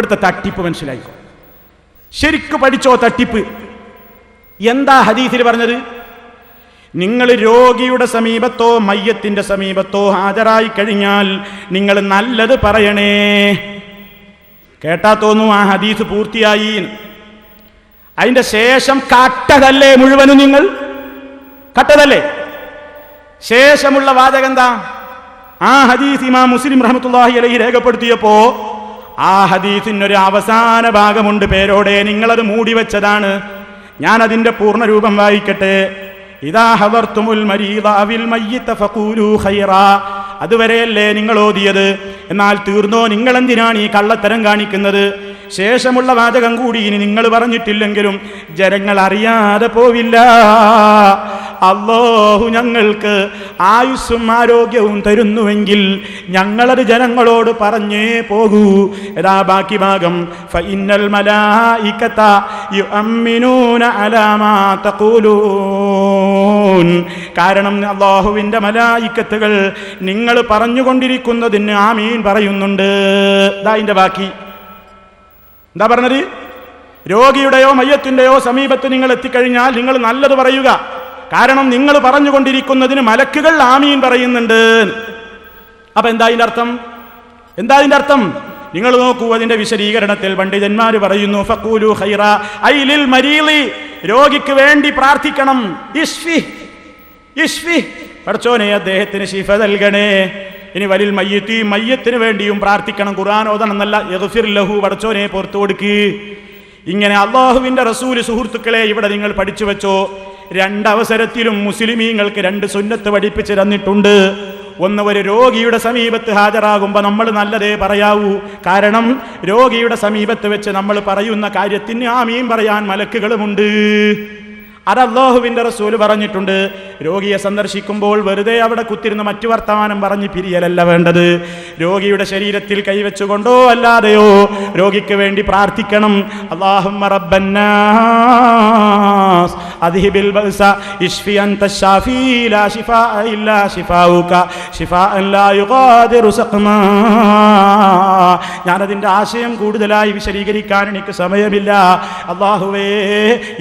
ഇവിടുത്തെ തട്ടിപ്പ് മനസ്സിലായിക്കോ? ശരിക്കു പഠിച്ചോ തട്ടിപ്പ്? എന്താ ഹദീസിൽ പറഞ്ഞത്? നിങ്ങൾ രോഗിയുടെ സമീപത്തോ മയ്യത്തിന്റെ സമീപത്തോ ഹാജരായി കഴിഞ്ഞാൽ നിങ്ങൾ നല്ലത് പറയണേ. കേട്ടാ തോന്നുന്നു ആ ഹദീസ് പൂർത്തിയായി. അതിന്റെ ശേഷം കട്ടതല്ലേ മുഴുവനും നിങ്ങൾ? കട്ടതല്ലേ? ശേഷമുള്ള വാചകം എന്താ? ആ ഹദീസ് ഇമാം മുസ്ലിം റഹ്മത്തുള്ളാഹി അലൈഹി രേഖപ്പെടുത്തിയപ്പോ ആ ഹദീസിനൊരു അവസാന ഭാഗമുണ്ട് പേരോടെ നിങ്ങളത് മൂടി വെച്ചതാണ്. ഞാൻ അതിന്റെ പൂർണരൂപം വായിക്കട്ടെ. ഇതാ ഹവർത്തുമുൽ മരീദാവിൽ മയ്യത്ത ഫക്കൂലു ഖൈറാ. അതുവരെയല്ലേ നിങ്ങൾ ഓതിയത്? എന്നാൽ തീർന്നോ? നിങ്ങൾ എന്തിനാണ് ഈ കള്ളത്തരം കാണിക്കുന്നത്? ശേഷമുള്ള വാചകം കൂടി ഇനി നിങ്ങൾ പറഞ്ഞിട്ടില്ലെങ്കിലും ജനങ്ങൾ അറിയാതെ പോവില്ല. അള്ളാഹു ഞങ്ങൾക്ക് ആയുസ്സും ആരോഗ്യവും തരുന്നുവെങ്കിൽ ഞങ്ങളത് ജനങ്ങളോട് പറഞ്ഞേ പോകൂ. ഏതാ ബാക്കി ഭാഗം മലായികത അലാമാ കാരണം അള്ളാഹുവിന്റെ മലായിക്കത്തുകൾ നിങ്ങൾ പറഞ്ഞുകൊണ്ടിരിക്കുന്നതിന് ആമീൻ പറയുന്നുണ്ട്. ഇതാ അതിന്റെ ബാക്കി. എന്താ പറഞ്ഞത്? രോഗിയുടെയോ മയ്യത്തിന്റെയോ സമീപത്ത് നിങ്ങൾ എത്തിക്കഴിഞ്ഞാൽ നിങ്ങൾ നല്ലത് പറയുക. കാരണം നിങ്ങൾ പറഞ്ഞുകൊണ്ടിരിക്കുന്നതിന് മലക്കുകൾ ആമീൻ പറയുന്നുണ്ട്. അപ്പൊ എന്താ അതിന്റെ അർത്ഥം? എന്താ അതിന്റെ അർത്ഥം? നിങ്ങൾ നോക്കൂ അതിന്റെ വിശദീകരണത്തിൽ പണ്ഡിതന്മാർ പറയുന്നു ഫക്കൂലു ഹൈറ ഐലിൽ മരീലി രോഗിക്ക് വേണ്ടി പ്രാർത്ഥിക്കണം. ഇഷ്ഫി ഇഷ്ഫി. പഠിച്ചോനെ അദ്ദേഹത്തിന് ശിഫ നൽകണേ. ഇനി വലിൽ മയ്യത്തി മയ്യത്തിന് വേണ്ടിയും പ്രാർത്ഥിക്കണം. ഖുർആൻ ഓതണം എന്നല്ല യഗ്ഫിർ ലഹു പഠിച്ചോനെ പുറത്തു കൊടുക്ക്. ഇങ്ങനെ അള്ളാഹുവിന്റെ റസൂൽ സുഹൃത്തുക്കളെ ഇവിടെ നിങ്ങൾ പഠിച്ചു വെച്ചോ. രണ്ടവസരത്തിലും മുസ്ലിമീങ്ങൾക്ക് രണ്ട് സുന്നത്ത് പഠിപ്പിച്ചു തന്നിട്ടുണ്ട്. ഒന്ന് ഒരു രോഗിയുടെ സമീപത്ത് ഹാജരാകുമ്പോൾ നമ്മൾ നല്ലതേ പറയാവൂ. കാരണം രോഗിയുടെ സമീപത്ത് വെച്ച് നമ്മൾ പറയുന്ന കാര്യത്തിന് ആമീൻ പറയാൻ മലക്കുകളുമുണ്ട്. അത് അള്ളാഹുവിന്റെ റസൂൽ പറഞ്ഞിട്ടുണ്ട്. രോഗിയെ സന്ദർശിക്കുമ്പോൾ വെറുതെ അവിടെ കുത്തിരുന്ന് മറ്റു വർത്തമാനം പറഞ്ഞ് പിരിയലല്ല വേണ്ടത്. രോഗിയുടെ ശരീരത്തിൽ കൈവച്ചുകൊണ്ടോ അല്ലാതെയോ രോഗിക്ക് വേണ്ടി പ്രാർത്ഥിക്കണം. അള്ളാഹു റബ്ബന്നാസ്. അദ്ഹിബിൽ ബഅസ ഇശ്ഫി അൻത ശാഫി ലാ ശിഫാഅ ഇല്ലാ ശിഫാഉക ശിഫാഅൻ ലാ യുഗാദിറു സഖമാ. ഞാനതിന്റെ ആശയം കൂടുതലായി വിശദീകരിക്കാൻ എനിക്ക് സമയമില്ല. അള്ളാഹുവേ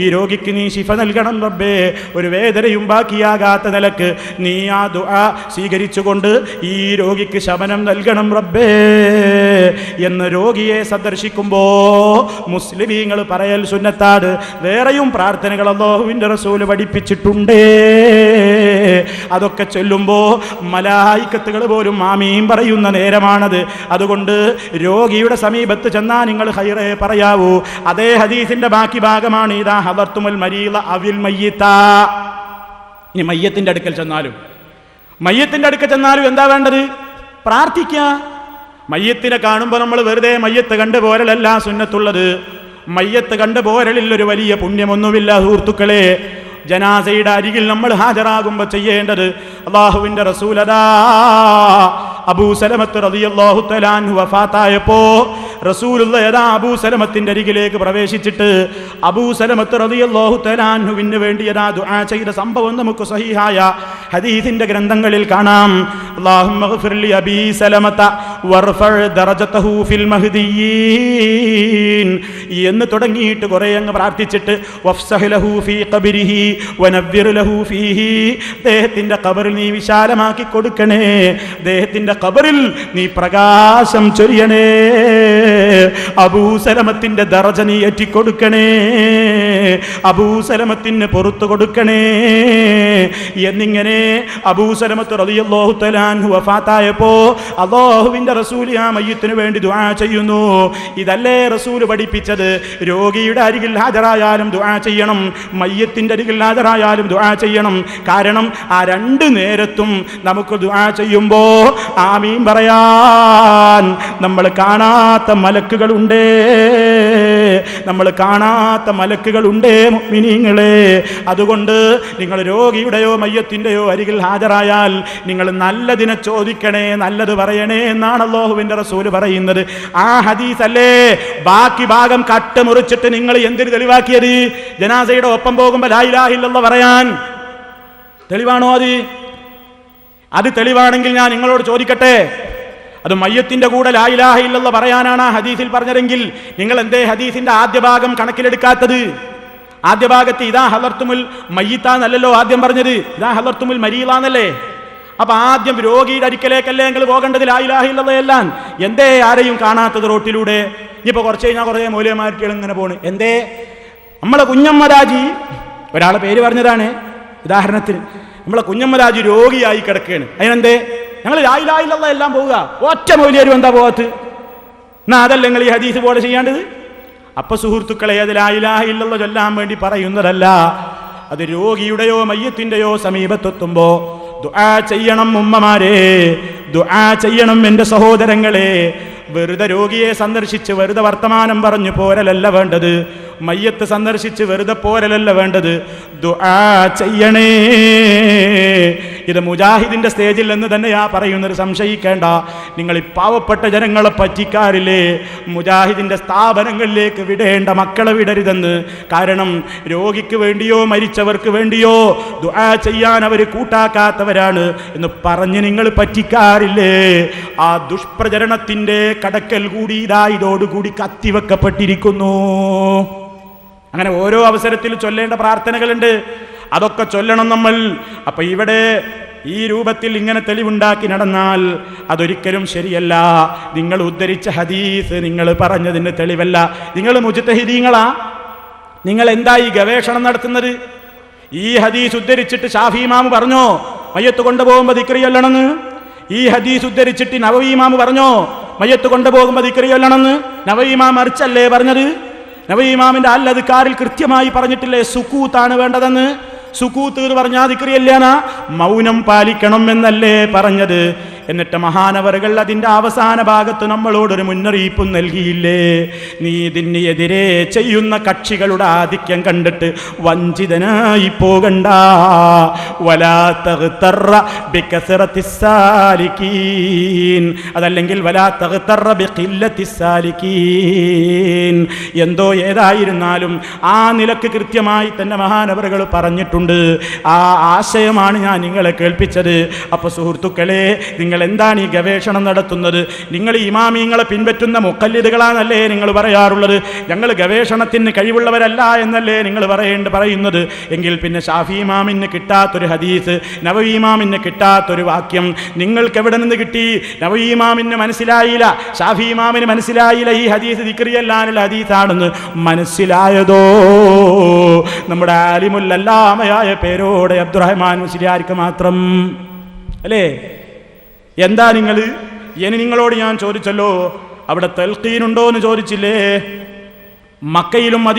ഈ രോഗിക്ക് നീ ശിഫ നൽകണം റബ്ബേ. ഒരു വേദനയും ബാക്കിയാകാത്ത നിലയ്ക്ക് നീ ആ ദുആ സ്വീകരിച്ചുകൊണ്ട് ഈ രോഗിക്ക് ശമനം നൽകണം റബ്ബേ. എന്ന് രോഗിയെ സന്ദർശിക്കുമ്പോ മുസ്ലിമീങ്ങൾ പറയൽ സുന്നത്താട് വേറെയും പ്രാർത്ഥനകൾ അള്ളാഹുവിന്റെ റസൂൽ പഠിപ്പിച്ചിട്ടുണ്ട്. അതൊക്കെ ചൊല്ലുമ്പോൾ മലായിക്കത്തുകൾ പോലും മാമീം പറയുന്ന നേരമാണത്. അതുകൊണ്ട് രോഗിയുടെ സമീപത്ത് ചെന്നാൽ നിങ്ങൾ ഹൈറേ പറയാവൂ. അതേ ഹദീസിന്റെ ബാക്കി ഭാഗമാണ് ഇതാ ഹവർത്തുമൽ മരീല അവിൽ മയ്യത്ത ഇനി മയ്യത്തിന്റെ അടുക്കൽ ചെന്നാലും. മയ്യത്തിന്റെ അടുക്കൽ ചെന്നാലും എന്താ വേണ്ടത്? പ്രാർത്ഥിക്കുക മയ്യത്തിനെ കാണുമ്പോൾ നമ്മൾ വെറുതെ മയ്യത്ത് കണ്ടുപോലല്ല സുന്നത്തുള്ളത്. മയ്യത്ത് കണ്ട പോരലിൽ ഒരു വലിയ പുണ്യമൊന്നുമില്ല സുഹൃത്തുക്കളെ. ജനാസയുടെ അരികിൽ നമ്മൾ ഹാജരാകുമ്പോൾ ചെയ്യേണ്ടത് അള്ളാഹുവിന്റെ റസൂലതാ. അബൂ സലമത്ത് റളിയല്ലാഹു തലാൻഹു വഫാത്തായപ്പോ റസൂലുള്ള യഥാ അബൂ സലമത്തിന്റെ അരികിലേക്ക് പ്രവേശിച്ചിട്ട് അബൂ സലമത്ത് റളിയല്ലാഹു തലാൻഹുവിന് വേണ്ടി യഥാ ദുആ ചെയ്ത സംഭവം നമുക്ക് സഹിഹായ ഹദീസിന്റെ ഗ്രന്ഥങ്ങളിൽ കാണാം. അള്ളാഹുലി ഗ്ഫിർ ലി അബീ സലമത വർഫഅ ദറജതഹു ഫിൽ മഹ്ദിയീൻ എന്ന് തുടങ്ങിയിട്ട് കുറേ അങ്ങ് പ്രാർത്ഥിച്ചിട്ട് വഫ്സഹ് കബറിൽ നീ വിശാലമാക്കി കൊടുക്കണേ. അദ്ദേഹത്തിന്റെ കബറിൽ നീ പ്രകാശം ചൊരിയണേ. അബൂസലമത്തിന്റെ ദറജ നീ ഏറ്റിക്കൊടുക്കണേ. അബൂസലമത്തിന് പുറത്തു കൊടുക്കണേ. എന്നിങ്ങനെ അബൂസലമത്ത് റളിയല്ലാഹു തആലാഹു വഫാത്തായപ്പോ ആ മയ്യത്തിന് വേണ്ടി ദുആ ചെയ്യുന്നു. ഇതല്ലേ റസൂൽ പഠിപ്പിച്ചത്? രോഗിയുടെ അരികിൽ ഹാജരായാലും ദുആ ചെയ്യണം. മയ്യത്തിന്റെ അരികിൽ ഹാജരായാലും ദുആ ചെയ്യണം. കാരണം ആ രണ്ട് നേരത്തും നമുക്ക് ദുആ ചെയ്യുമ്പോൾ ആമീൻ പറയാൻ നമ്മൾ കാണാത്ത മലക്കുകളുണ്ടേ. നമ്മൾ കാണാത്ത മലക്കുകൾ മലക്കുകളുണ്ടേ മിനിങ്ങളെ അതുകൊണ്ട് നിങ്ങൾ രോഗിയുടെയോ മയ്യത്തിന്റെയോ അരികിൽ ഹാജരായാൽ നിങ്ങൾ നല്ലതിനെ ചോദിക്കണേ നല്ലത് പറയണേ എന്നാണ് അള്ളാഹുവിന്റെ റസൂൽ പറയുന്നത്. ആ ഹദീസ് അല്ലേ ബാക്കി ഭാഗം കട്ട് മുറിച്ചിട്ട് നിങ്ങൾ എന്തിന് തെളിവാക്കിയത്? ജനാസയുടെ ഒപ്പം പോകുമ്പോൾ ലായിലാഹില്ലെന്ന് പറയാൻ. തെളിവാണോ അത്? അത് തെളിവാണെങ്കിൽ ഞാൻ നിങ്ങളോട് ചോദിക്കട്ടെ? അത് മയ്യത്തിന്റെ കൂടെ ലായിലാഹ ഇല്ലെന്ന് പറയാനാണ് ആ ഹദീസിൽ പറഞ്ഞതെങ്കിൽ നിങ്ങൾ എന്തേ ഹദീസിന്റെ ആദ്യ ഭാഗം കണക്കിലെടുക്കാത്തത്? ആദ്യ ഭാഗത്ത് ഇതാ ഹലർത്തുമുൽ മയ്യത്താന്നല്ലല്ലോ ആദ്യം പറഞ്ഞത്. ഇതാ ഹലർത്തുമുൽ മരീലാന്നല്ലേ? അപ്പൊ ആദ്യം രോഗിയുടെ അരിക്കലേക്കല്ലേ നിങ്ങൾ പോകേണ്ടത് ലായിലാഹില്ലതയെല്ലാം എന്തേ ആരെയും കാണാത്തത് റോട്ടിലൂടെ? ഇനിയിപ്പോ കുറച്ച് കഴിഞ്ഞാൽ കുറേ മൂല്യമാറ്റികൾ ഇങ്ങനെ പോണ്. എന്തേ? നമ്മളെ കുഞ്ഞമ്മരാജി ഒരാളെ പേര് പറഞ്ഞതാണ്. ഉദാഹരണത്തിന് നമ്മളെ കുഞ്ഞമ്മരാജി രോഗിയായി കിടക്കുകയാണ്. അതിനെന്തേ? ഞങ്ങൾ ലായിലായില്ല എല്ലാം പോവുക. ഒറ്റ മൗലിയരും എന്താ പോകത്ത് എന്നാ അതല്ല നിങ്ങൾ ഈ ഹദീസ് പോലെ ചെയ്യേണ്ടത്? അപ്പൊ സുഹൃത്തുക്കളെ അത് ലായിലായില്ല ചൊല്ലാൻ വേണ്ടി പറയുന്നതല്ല. അത് രോഗിയുടെയോ മയ്യത്തിന്റെയോ സമീപത്തെത്തുമ്പോ ദുആ ചെയ്യണം ഉമ്മമാരെ ദുആ ചെയ്യണം എന്റെ സഹോദരങ്ങളെ. വെറുതെ രോഗിയെ സന്ദർശിച്ച് വെറുതെ വർത്തമാനം പറഞ്ഞു പോരലല്ല വേണ്ടത്. മയ്യത്ത് സന്ദർശിച്ച് വെറുതെ പോരലല്ല വേണ്ടത്. ദുആ ചെയ്യണേ. ഇത് മുജാഹിദിന്റെ സ്റ്റേജിൽ എന്ന് തന്നെയാ പറയുന്നത്. സംശയിക്കേണ്ട. നിങ്ങൾ ഈ പാവപ്പെട്ട ജനങ്ങളെ പറ്റിക്കാറില്ലേ മുജാഹിദിന്റെ സ്ഥാപനങ്ങളിലേക്ക് വിടേണ്ട മക്കളെ വിടരുതെന്ന്. കാരണം രോഗിക്ക് വേണ്ടിയോ മരിച്ചവർക്ക് വേണ്ടിയോ ദുആ ചെയ്യാൻ അവർ കൂട്ടാക്കാത്തവരാണ് എന്ന് പറഞ്ഞ് നിങ്ങൾ പറ്റിക്കാറില്ലേ ആ ദുഷ്പ്രചരണത്തിന്റെ കടക്കൽ കൂടി ഇതാ ഇതോടുകൂടി കത്തിവെക്കപ്പെട്ടിരിക്കുന്നു. അവസരത്തിൽ ചൊല്ലേണ്ട പ്രാർത്ഥനകളുണ്ട്. അതൊക്കെ ചൊല്ലണം നമ്മൾ. അപ്പൊ ഇവിടെ ഈ രൂപത്തിൽ ഇങ്ങനെ തെളിവുണ്ടാക്കി നടന്നാൽ അതൊരിക്കലും ശരിയല്ല. നിങ്ങൾ ഉദ്ധരിച്ച ഹദീസ് നിങ്ങൾ പറഞ്ഞതിന് തെളിവല്ല. നിങ്ങൾ മുജിത്തഹിദീങ്ങളാ? നിങ്ങൾ എന്താ ഈ ഗവേഷണം നടത്തുന്നത്? ഈ ഹദീസ് ഉദ്ധരിച്ചിട്ട് ഷാഫി ഇമാമ് പറഞ്ഞോ? മയ്യത്ത് കൊണ്ടുപോകുമ്പോൾ ദിക്രി ഈ ഹദീസ് ഉദ്ധരിച്ചിട്ട് നവവി ഇമാമ് പറഞ്ഞോ? മയ്യത്ത് കൊണ്ടുപോകുമ്പോൾ ദിക്രി ചൊല്ലണമെന്ന്? മറിച്ചല്ലേ പറഞ്ഞത്? നവവി ഇമാമിന്റെ കൃത്യമായി പറഞ്ഞിട്ടില്ലേ? സുക്കൂത്താണ് വേണ്ടതെന്ന്? സുക്കൂത്ത് എന്ന് പറഞ്ഞാൽ ദിക്രിയല്ലേനാ മൗനം പാലിക്കണം എന്നല്ലേ പറഞ്ഞത്? എന്നിട്ട് മഹാനവറുകൾ അതിന്റെ അവസാന ഭാഗത്ത് നമ്മളോടൊരു മുന്നറിയിപ്പും നൽകിയില്ലേ? നീ ഇതിന് എതിരെ ചെയ്യുന്ന കക്ഷികളുടെ ആധിക്യം കണ്ടിട്ട് വഞ്ചിതനായി പോകണ്ട. അതല്ലെങ്കിൽ എന്തോ ഏതായിരുന്നാലും ആ നിലയ്ക്ക് കൃത്യമായി തന്നെ മഹാനവറുകൾ പറഞ്ഞിട്ടുണ്ട്. ആ ആശയമാണ് ഞാൻ നിങ്ങളെ കേൾപ്പിച്ചത്. അപ്പൊ സുഹൃത്തുക്കളെ നിങ്ങൾ എന്താണ് ഈ ഗവേഷണം നടത്തുന്നത്? നിങ്ങൾ ഇമാമിങ്ങളെ പിൻപറ്റുന്ന മുക്കല്ലിതുകളാണല്ലേ നിങ്ങൾ പറയാറുള്ളത്? ഞങ്ങൾ ഗവേഷണത്തിന് കഴിവുള്ളവരല്ല എന്നല്ലേ നിങ്ങൾ പറയേണ്ട പറയുന്നത്? എങ്കിൽ പിന്നെ ഷാഫി ഇമാമിന് കിട്ടാത്തൊരു ഹദീസ് നവവി ഇമാമിന് കിട്ടാത്തൊരു വാക്യം നിങ്ങൾക്ക് എവിടെ നിന്ന് കിട്ടി? നവവി ഇമാമിന് മനസ്സിലായില്ല ഷാഫി ഇമാമിന് മനസ്സിലായില്ല ഈ ഹദീസ് ദിക്രിയല്ലാനുള്ള ഹദീസാണെന്ന് മനസ്സിലായതോ? നമ്മുടെ ആലിമുല്ലല്ലാമയായ പേരോടെ അബ്ദുറഹ്മാൻ മുസ്ലിയാർക്ക് മാത്രം? അല്ലേ? എന്താ നിങ്ങൾ ഇനി നിങ്ങളോട് ഞാൻ ചോദിച്ചല്ലോ. അവിടെ തൽക്കീനുണ്ടോ എന്ന് ചോദിച്ചില്ലേ? മക്കയിലും മദീ